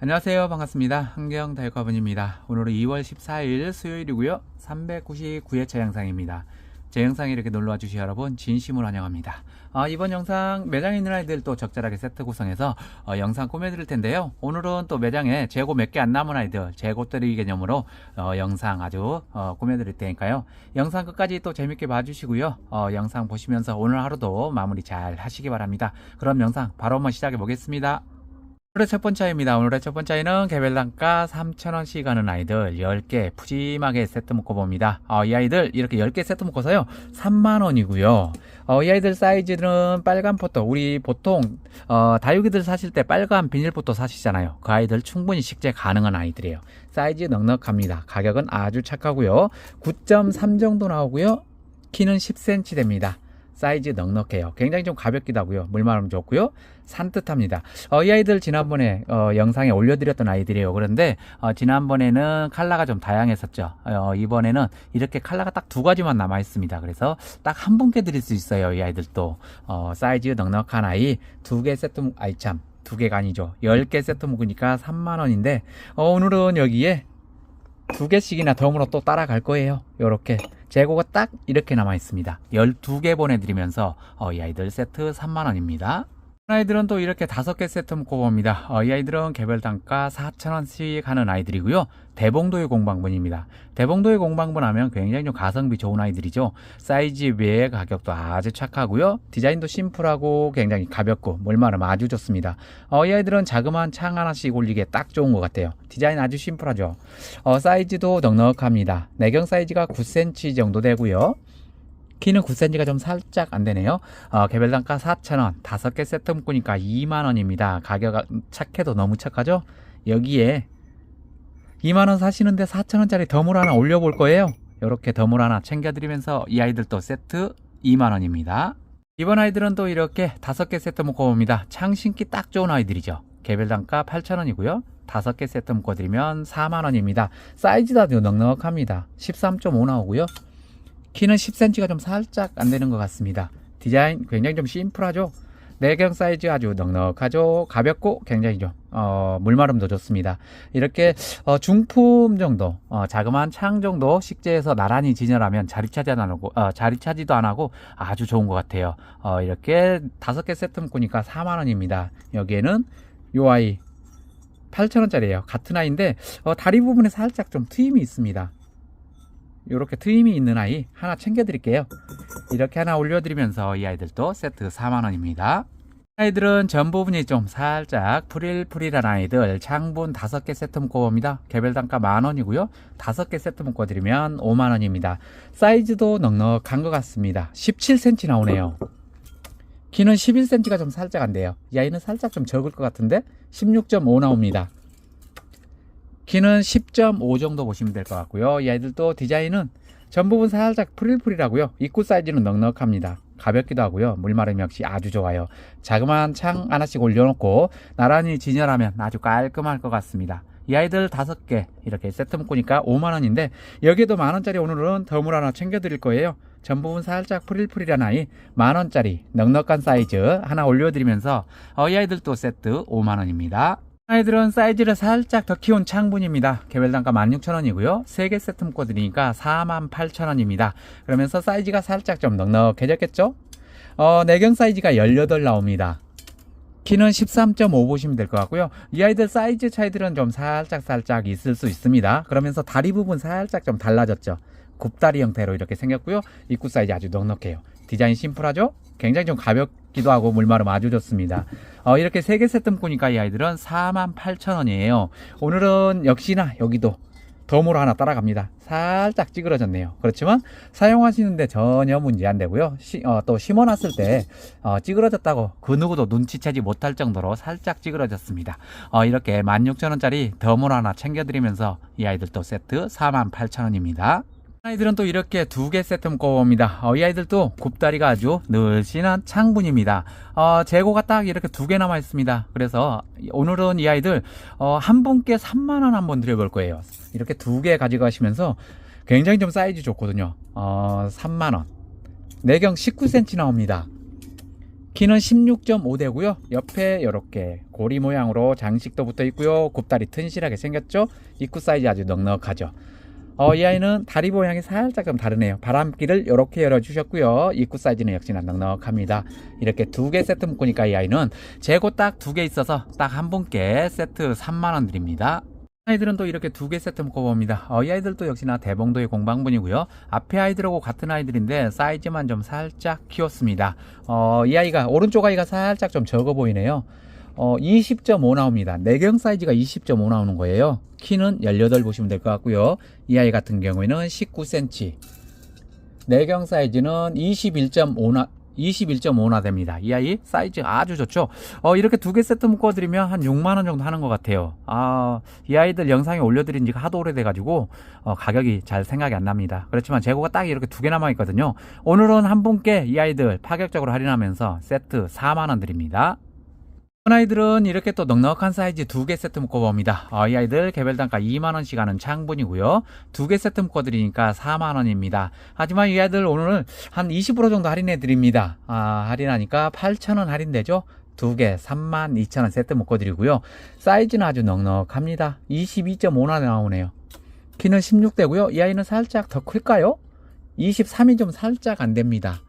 안녕하세요. 반갑습니다. 한경 달과분입니다. 오늘은 2월 14일 수요일이고요. 399회차 영상입니다. 제 영상에 이렇게 놀러와 주신 여러분 진심으로 환영합니다. 아, 이번 영상 매장에 있는 아이들 또 적절하게 세트 구성해서 어, 영상 꾸며 드릴 텐데요. 오늘은 또 매장에 재고 몇 개 안 남은 아이들 재고 떨이 개념으로 어, 영상 아주 어, 꾸며 드릴 테니까요. 영상 끝까지 또 재밌게 봐주시고요. 어, 영상 보시면서 오늘 하루도 마무리 잘 하시기 바랍니다. 그럼 영상 바로 한번 시작해 보겠습니다. 오늘의 첫 번째 아이입니다. 오늘의 첫 번째 아이는 개별 단가 3,000원씩 하는 아이들 10개 푸짐하게 세트 묶어봅니다. 어, 이 아이들 이렇게 10개 세트 묶어서요. 3만원이고요. 어, 이 아이들 사이즈는 빨간 포토. 우리 보통 어, 다육이들 사실 때 빨간 비닐포토 사시잖아요. 그 아이들 충분히 식재 가능한 아이들이에요. 사이즈 넉넉합니다. 가격은 아주 착하고요. 9.3 정도 나오고요. 키는 10cm 됩니다. 사이즈 넉넉해요. 굉장히 좀 가볍기도 하고요. 물마름 좋고요. 산뜻합니다. 어, 이 아이들 지난번에 어, 영상에 올려드렸던 아이들이에요. 그런데 어, 지난번에는 컬러가 좀 다양했었죠. 어, 이번에는 이렇게 컬러가 딱 두 가지만 남아 있습니다. 그래서 딱 한 분께 드릴 수 있어요. 이 아이들도 어, 사이즈 넉넉한 아이 두 개 세트 묶- 아이 참. 두 개가 아니죠. 10개 세트 묶으니까 3만원인데, 어, 오늘은 여기에 두 개씩이나 덤으로 또 따라갈 거예요. 요렇게. 재고가 딱 이렇게 남아 있습니다. 12개 보내드리면서 어, 이 아이들 세트 3만원입니다. 아이들은 또 이렇게 다섯 개 세트 묶어 봅니다. 어, 이 아이들은 개별 단가 4,000원씩 하는 아이들이고요. 대봉도의 공방분입니다. 대봉도의 공방분 하면 굉장히 좀 가성비 좋은 아이들이죠. 사이즈 외의 가격도 아주 착하고요. 디자인도 심플하고 굉장히 가볍고 몰마름 아주 좋습니다. 어, 이 아이들은 자그마한 창 하나씩 올리기에 딱 좋은 것 같아요. 디자인 아주 심플하죠. 어, 사이즈도 넉넉합니다. 내경 사이즈가 9cm 정도 되고요. 키는 9cm가 좀 살짝 안 되네요. 어, 개별 단가 4,000원, 5개 세트 묶으니까 2만원입니다. 가격 착해도 너무 착하죠? 여기에 2만원 사시는데 4,000원짜리 덤을 하나 올려볼 거예요. 이렇게 덤을 하나 챙겨드리면서 이 아이들도 세트 2만원입니다. 이번 아이들은 또 이렇게 5개 세트 묶어봅니다. 창 신기 딱 좋은 아이들이죠. 개별 단가 8,000원이고요. 5개 세트 묶어드리면 4만원입니다. 사이즈도 넉넉합니다. 13.5 나오고요. 키는 10cm가 좀 살짝 안 되는 것 같습니다. 디자인 굉장히 좀 심플하죠? 내경 사이즈 아주 넉넉하죠? 가볍고 굉장히 좀, 어, 물마름도 좋습니다. 이렇게, 어, 중품 정도, 어, 자그마한 창 정도 식재해서 나란히 진열하면 자리 차지 안 하고, 어, 자리 차지도 안 하고 아주 좋은 것 같아요. 어, 이렇게 다섯 개 세트 묶으니까 4만 원입니다. 여기에는 요 아이 8,000원짜리예요. 같은 아이인데, 어, 다리 부분에 살짝 좀 트임이 있습니다. 이렇게 트임이 있는 아이 하나 챙겨 드릴게요. 이렇게 하나 올려드리면서 이 아이들도 세트 4만원입니다. 아이들은 전 부분이 좀 살짝 프릴프릴한 아이들 창분 5개 세트 묶어봅니다. 개별 단가 만원이고요. 5개 세트 묶어드리면 5만원입니다. 사이즈도 넉넉한 것 같습니다. 17cm 나오네요. 키는 11cm가 좀 살짝 안 돼요. 이 아이는 살짝 좀 적을 것 같은데 16.5 나옵니다. 키는 10.5 정도 보시면 될 것 같고요. 이 아이들도 디자인은 전 부분 살짝 프릴프릴하고요. 입구 사이즈는 넉넉합니다. 가볍기도 하고요. 물마름 역시 아주 좋아요. 자그마한 창 하나씩 올려놓고 나란히 진열하면 아주 깔끔할 것 같습니다. 이 아이들 다섯 개 이렇게 세트 묶으니까 5만 원인데 여기에도 만 원짜리 오늘은 덤을 하나 챙겨드릴 거예요. 전 부분 살짝 프릴프릴한 아이 만 원짜리 넉넉한 사이즈 하나 올려드리면서 어, 이 아이들도 세트 5만 원입니다. 아이들은 사이즈를 살짝 더 키운 창분입니다. 개별 단가 16,000원이고요. 3개 세트 묶어드리니까 48,000원입니다. 그러면서 사이즈가 살짝 좀 넉넉해졌겠죠? 어, 내경 사이즈가 18 나옵니다. 키는 13.5 보시면 될 것 같고요. 이 아이들 사이즈 차이들은 좀 살짝 살짝 있을 수 있습니다. 그러면서 다리 부분 살짝 좀 달라졌죠. 굽다리 형태로 이렇게 생겼고요. 입구 사이즈 아주 넉넉해요. 디자인 심플하죠? 굉장히 좀 가볍 기도 하고 물마름 아주 좋습니다. 어, 이렇게 3개 세트 묶으니까 이 아이들은 48,000원이에요. 오늘은 역시나 여기도 덤으로 하나 따라갑니다. 살짝 찌그러졌네요. 그렇지만 사용하시는데 전혀 문제 안 되고요. 시- 어, 또 심어놨을 때 어, 찌그러졌다고 그 누구도 눈치채지 못할 정도로 살짝 찌그러졌습니다. 어, 이렇게 16,000원짜리 덤으로 하나 챙겨드리면서 이 아이들도 세트 48,000원입니다. 아이들은 또 이렇게 두 개 세트 묶어봅니다. 어, 이 아이들도 굽다리가 아주 늘씬한 창분입니다. 어, 재고가 딱 이렇게 두 개 남아 있습니다. 그래서 오늘은 이 아이들 어, 한 분께 3만 원 한번 드려볼 거예요. 이렇게 두 개 가져가시면서 굉장히 좀 사이즈 좋거든요. 어, 3만 원. 내경 19cm 나옵니다. 키는 16.5대고요. 옆에 이렇게 고리 모양으로 장식도 붙어 있고요. 굽다리 튼실하게 생겼죠. 입구 사이즈 아주 넉넉하죠. 어, 이 아이는 다리 모양이 살짝 좀 다르네요. 바람길을 이렇게 열어주셨고요. 입구 사이즈는 역시나 넉넉합니다. 이렇게 두 개 세트 묶으니까 이 아이는 재고 딱 두 개 있어서 딱 한 분께 세트 3만원 드립니다. 아이들은 또 이렇게 두 개 세트 묶어봅니다. 어, 이 아이들도 역시나 대봉도의 공방분이고요. 앞에 아이들하고 같은 아이들인데 사이즈만 좀 살짝 키웠습니다. 어, 이 아이가 오른쪽 아이가 살짝 좀 적어 보이네요. 어, 20.5 나옵니다. 내경 사이즈가 20.5 나오는 거예요. 키는 18 보시면 될 것 같고요. 이 아이 같은 경우에는 19cm. 내경 사이즈는 21.5나 21.5나 됩니다. 이 아이 사이즈 아주 좋죠. 어, 이렇게 두 개 세트 묶어드리면 한 6만원 정도 하는 것 같아요. 아, 이 아이들 영상에 올려드린 지가 하도 오래돼가지고, 어, 가격이 잘 생각이 안 납니다. 그렇지만 재고가 딱 이렇게 두 개 남아있거든요. 오늘은 한 분께 이 아이들 파격적으로 할인하면서 세트 4만원 드립니다. 큰 아이들은 이렇게 또 넉넉한 사이즈 두 개 세트 묶어봅니다. 어, 이 아이들 개별 단가 2만원씩 하는 창분이고요. 두 개 세트 묶어드리니까 4만원입니다. 하지만 이 아이들 오늘 한 20% 정도 할인해 드립니다. 아, 할인하니까 8천원 할인되죠? 두 개 3만 2천원 세트 묶어드리고요. 사이즈는 아주 넉넉합니다. 22.5나 나오네요. 키는 16대고요. 이 아이는 살짝 더 클까요? 23이 좀 살짝 안 됩니다.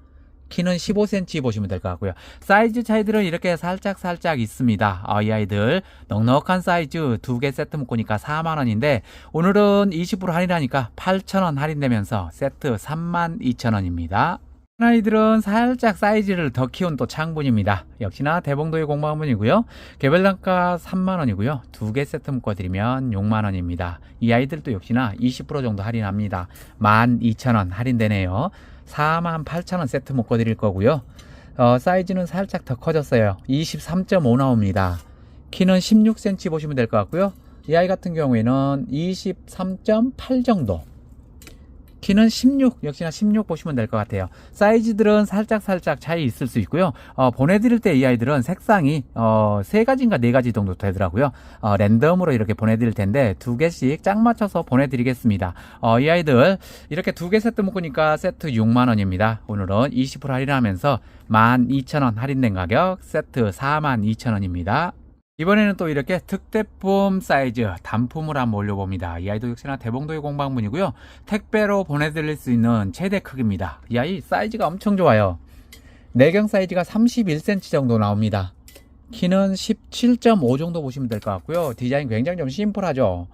키는 15cm 보시면 될 것 같고요. 사이즈 차이들은 이렇게 살짝 살짝 있습니다. 어, 이 아이들 넉넉한 사이즈 두 개 세트 묶으니까 4만 원인데 오늘은 20% 할인하니까 8천 원 할인되면서 세트 3만 2천 원입니다. 아이들은 살짝 사이즈를 더 키운 또 창분입니다. 역시나 대봉도의 공방분이고요. 개별 단가 3만원이고요. 두 개 세트 묶어드리면 6만원입니다. 이 아이들도 역시나 20% 정도 할인합니다. 12,000원 할인되네요. 4만 8천원 세트 묶어 드릴 거고요. 어, 사이즈는 살짝 더 커졌어요. 23.5 나옵니다. 키는 16cm 보시면 될 것 같고요. 이 아이 같은 경우에는 23.8 정도. 키는 16, 역시나 16 보시면 될 것 같아요. 사이즈들은 살짝 살짝 차이 있을 수 있고요. 어, 보내드릴 때 이 아이들은 색상이 어, 세 가지인가 네 가지 정도 되더라고요. 어, 랜덤으로 이렇게 보내드릴 텐데 두 개씩 짝 맞춰서 보내드리겠습니다. 어, 이 아이들 이렇게 두 개 세트 묶으니까 세트 6만 원입니다. 오늘은 20% 할인하면서 12,000원 할인된 가격 세트 4만 2천 원입니다. 이번에는 또 이렇게 특대품 사이즈 단품을 한번 올려봅니다. 이 아이도 역시나 대봉도의 공방문이고요. 택배로 보내드릴 수 있는 최대 크기입니다. 이 아이 사이즈가 엄청 좋아요. 내경 사이즈가 31cm 정도 나옵니다. 키는 17.5 정도 보시면 될 것 같고요. 디자인 굉장히 좀 심플하죠.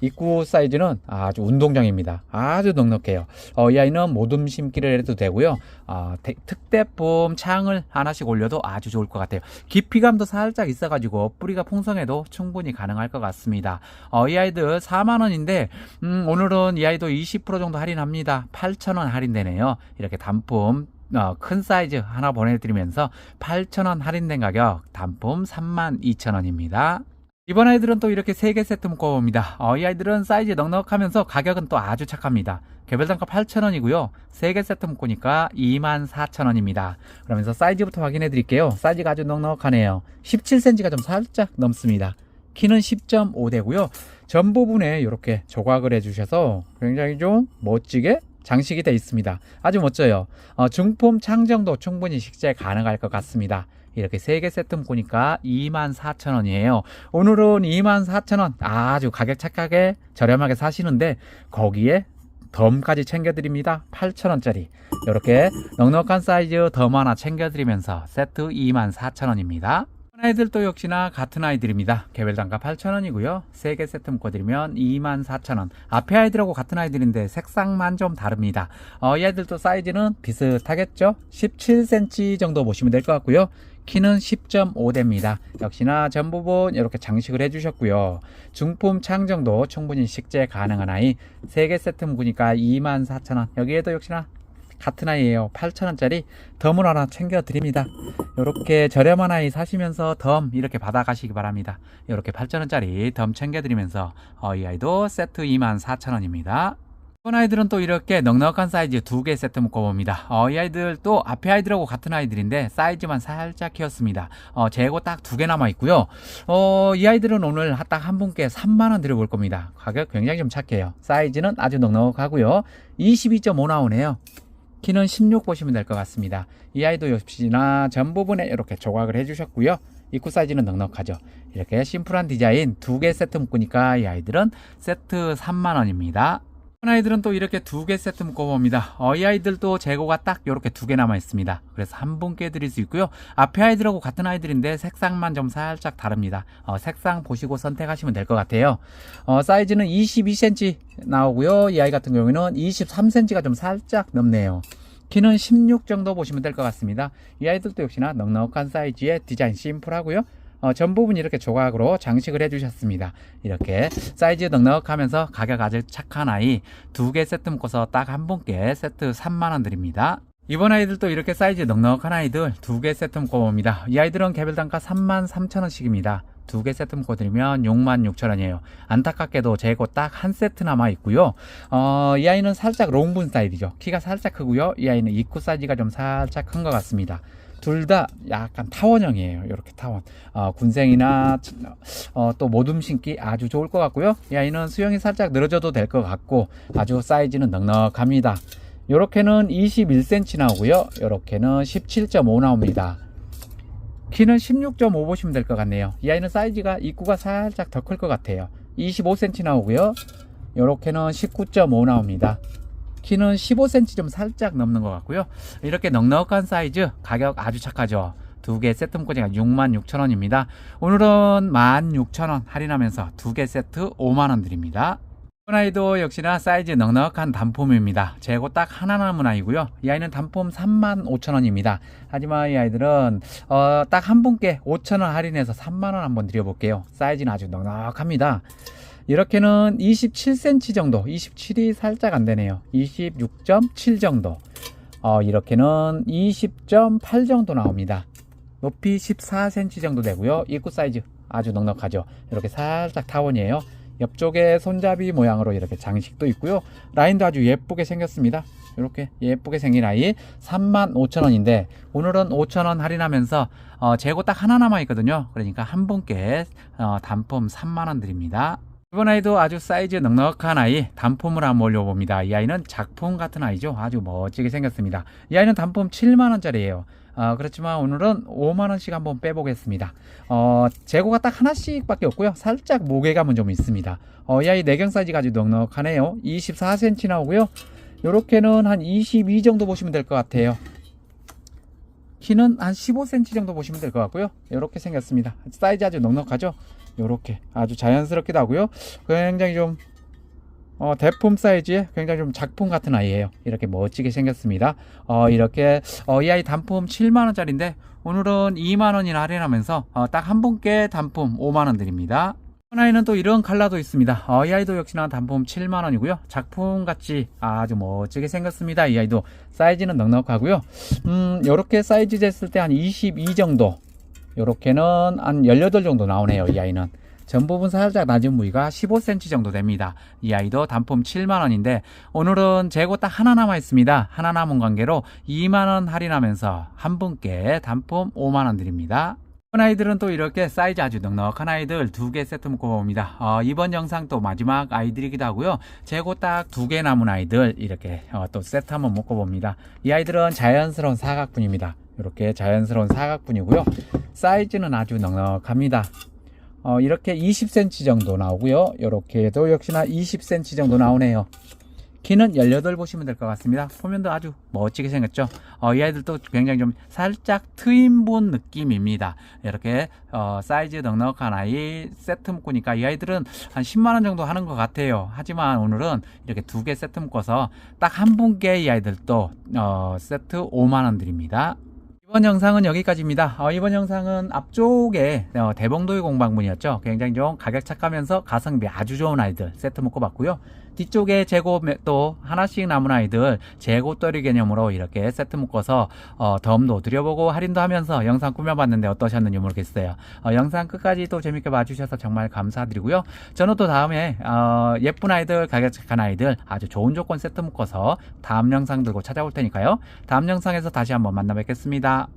입구 사이즈는 아주 운동장입니다. 아주 넉넉해요. 어, 이 아이는 모둠 심기를 해도 되고요. 어, 대- 특대품 창을 하나씩 올려도 아주 좋을 것 같아요. 깊이감도 살짝 있어가지고 뿌리가 풍성해도 충분히 가능할 것 같습니다. 어, 이 아이들 4만원인데, 음, 오늘은 이 아이도 20% 정도 할인합니다. 8,000원 할인되네요. 이렇게 단품 어, 큰 사이즈 하나 보내드리면서 8,000원 할인된 가격 단품 32,000원입니다. 이번 아이들은 또 이렇게 3개 세트 묶어봅니다. 어, 이 아이들은 사이즈 넉넉하면서 가격은 또 아주 착합니다. 개별 단가 8,000원이고요. 3개 세트 묶으니까 24,000원입니다. 그러면서 사이즈부터 확인해 드릴게요. 사이즈가 아주 넉넉하네요. 17cm가 좀 살짝 넘습니다. 키는 10.5 되고요. 전 부분에 이렇게 조각을 해주셔서 굉장히 좀 멋지게 장식이 되어 있습니다. 아주 멋져요. 어, 중품 창정도 충분히 식재 가능할 것 같습니다. 이렇게 3개 세트 묶으니까 24,000원이에요. 오늘은 24,000원 아주 가격 착하게 저렴하게 사시는데 거기에 덤까지 챙겨드립니다. 8,000원짜리 이렇게 넉넉한 사이즈 덤 하나 챙겨드리면서 세트 24,000원입니다. 아이들도 역시나 같은 아이들입니다. 개별 단가 8,000원이고요. 3개 세트 묶어드리면 24,000원. 앞에 아이들하고 같은 아이들인데 색상만 좀 다릅니다. 어, 이 아이들도 사이즈는 비슷하겠죠? 17cm 정도 보시면 될 것 같고요. 키는 10.5대입니다. 역시나 전 부분 이렇게 장식을 해주셨고요. 중품 창정도 충분히 식재 가능한 아이 3개 세트 묶으니까 24,000원. 여기에도 역시나 같은 아이예요. 8,000원짜리 덤을 하나 챙겨 드립니다. 이렇게 저렴한 아이 사시면서 덤 이렇게 받아 가시기 바랍니다. 이렇게 8,000원짜리 덤 챙겨 드리면서 어, 이 아이도 세트 24,000원입니다. 이번 아이들은 또 이렇게 넉넉한 사이즈 두 개 세트 묶어봅니다. 어, 이 아이들 또 앞에 아이들하고 같은 아이들인데 사이즈만 살짝 키웠습니다. 어, 재고 딱 두 개 남아 있고요. 어, 이 아이들은 오늘 딱 한 분께 3만원 드려볼 겁니다. 가격 굉장히 좀 착해요. 사이즈는 아주 넉넉하고요. 22.5 나오네요. 키는 16 보시면 될 것 같습니다. 이 아이도 역시나 전 부분에 이렇게 조각을 해주셨고요. 입구 사이즈는 넉넉하죠. 이렇게 심플한 디자인 두 개 세트 묶으니까 이 아이들은 세트 3만원입니다. 아이들은 또 이렇게 두 개 세트 묶어봅니다. 어, 이 아이들도 재고가 딱 이렇게 두 개 남아 있습니다. 그래서 한 분께 드릴 수 있고요. 앞에 아이들하고 같은 아이들인데 색상만 좀 살짝 다릅니다. 어, 색상 보시고 선택하시면 될 것 같아요. 어, 사이즈는 22cm 나오고요. 이 아이 같은 경우에는 23cm가 좀 살짝 넘네요. 키는 16 정도 보시면 될 것 같습니다. 이 아이들도 역시나 넉넉한 사이즈의 디자인 심플하고요. 어, 전 부분 이렇게 조각으로 장식을 해주셨습니다. 이렇게 사이즈 넉넉하면서 가격 아주 착한 아이 두 개 세트 묶어서 딱 한 분께 세트 3만원 드립니다. 이번 아이들도 이렇게 사이즈 넉넉한 아이들 두 개 세트 묶어봅니다. 이 아이들은 개별 단가 3만 3천원씩입니다. 두 개 세트 묶어드리면 6만 6천원이에요. 안타깝게도 재고 딱 한 세트 남아 있고요. 어, 이 아이는 살짝 롱분 사이즈죠. 키가 살짝 크고요. 이 아이는 입구 사이즈가 좀 살짝 큰 것 같습니다. 둘 다 약간 타원형이에요. 이렇게 타원. 어, 군생이나 어, 또 모둠 신기 아주 좋을 것 같고요. 이 아이는 수영이 살짝 늘어져도 될 것 같고 아주 사이즈는 넉넉합니다. 요렇게는 21cm 나오고요. 요렇게는 17.5 나옵니다. 키는 16.5 보시면 될 것 같네요. 이 아이는 사이즈가 입구가 살짝 더 클 것 같아요. 25cm 나오고요. 요렇게는 19.5 나옵니다. 키는 15cm 좀 살짝 넘는 것 같고요. 이렇게 넉넉한 사이즈 가격 아주 착하죠. 두 개 세트 묶어지가 66,000원입니다. 오늘은 16,000원 할인하면서 두 개 세트 5만원 드립니다. 이번 아이도 역시나 사이즈 넉넉한 단품입니다. 재고 딱 하나 남은 아이고요. 이 아이는 단품 35,000원입니다. 하지만 이 아이들은 어, 딱 한 분께 5,000원 할인해서 3만원 한번 드려볼게요. 사이즈는 아주 넉넉합니다. 이렇게는 27cm 정도, 27이 살짝 안 되네요. 26.7 정도. 어, 이렇게는 20.8 정도 나옵니다. 높이 14cm 정도 되고요. 입구 사이즈 아주 넉넉하죠. 이렇게 살짝 타원이에요. 옆쪽에 손잡이 모양으로 이렇게 장식도 있고요. 라인도 아주 예쁘게 생겼습니다. 이렇게 예쁘게 생긴 아이 35,000원인데 오늘은 5,000원 할인하면서 어, 재고 딱 하나 남아 있거든요. 그러니까 한 분께 어, 단품 3만원 드립니다. 이번 아이도 아주 사이즈 넉넉한 아이 단품을 한번 올려봅니다. 이 아이는 작품 같은 아이죠. 아주 멋지게 생겼습니다. 이 아이는 단품 7만원짜리예요. 어, 그렇지만 오늘은 5만원씩 한번 빼보겠습니다. 어, 재고가 딱 하나씩 밖에 없고요. 살짝 무게감은 좀 있습니다. 어, 이 아이 내경 사이즈가 아주 넉넉하네요. 24cm 나오고요. 요렇게는 한 22 정도 보시면 될 것 같아요. 키는 한 15cm 정도 보시면 될 것 같고요. 이렇게 생겼습니다. 사이즈 아주 넉넉하죠? 이렇게 아주 자연스럽기도 하고요. 굉장히 좀 어, 대품 사이즈의 굉장히 좀 작품 같은 아이예요. 이렇게 멋지게 생겼습니다. 어, 이렇게 어, 이 아이 단품 7만 원짜리인데 오늘은 2만 원이나 할인하면서 어, 딱 한 분께 단품 5만 원 드립니다. 이 아이는 또 이런 컬러도 있습니다. 어, 이 아이도 역시나 단품 7만 원이고요. 작품 같이 아주 멋지게 생겼습니다. 이 아이도 사이즈는 넉넉하고요. 음, 이렇게 사이즈 쟀을 때 한 22 정도. 이렇게는 한 18 정도 나오네요. 이 아이는. 전 부분 살짝 낮은 부위가 15cm 정도 됩니다. 이 아이도 단품 7만원인데 오늘은 재고 딱 하나 남아 있습니다. 하나 남은 관계로 2만원 할인하면서 한 분께 단품 5만원 드립니다. 이번 아이들은 또 이렇게 사이즈 아주 넉넉한 아이들 두 개 세트 묶어봅니다. 어, 이번 영상 또 마지막 아이들이기도 하고요. 재고 딱 두 개 남은 아이들 이렇게 어, 또 세트 한번 묶어봅니다. 이 아이들은 자연스러운 사각분입니다. 이렇게 자연스러운 사각분이고요. 사이즈는 아주 넉넉합니다. 어, 이렇게 20cm 정도 나오고요. 이렇게도 역시나 20cm 정도 나오네요. 키는 18 보시면 될 것 같습니다. 포면도 아주 멋지게 생겼죠. 어, 이 아이들도 굉장히 좀 살짝 트임본 느낌입니다. 이렇게 어, 사이즈 넉넉한 아이 세트 묶으니까 이 아이들은 한 10만원 정도 하는 것 같아요. 하지만 오늘은 이렇게 두 개 세트 묶어서 딱 한 분께 이 아이들도 어, 세트 5만원 드립니다. 이번 영상은 여기까지입니다. 어, 이번 영상은 앞쪽에 어, 대봉도의 공방문이었죠. 굉장히 좀 가격 착하면서 가성비 아주 좋은 아이들 세트 묶어 봤고요. 뒤쪽에 또 하나씩 남은 아이들 재고 떨이 개념으로 이렇게 세트 묶어서 어, 덤도 드려보고 할인도 하면서 영상 꾸며봤는데 어떠셨는지 모르겠어요. 어, 영상 끝까지 또 재밌게 봐주셔서 정말 감사드리고요. 저는 또 다음에 어, 예쁜 아이들 가격 착한 아이들 아주 좋은 조건 세트 묶어서 다음 영상 들고 찾아올 테니까요. 다음 영상에서 다시 한번 만나 뵙겠습니다.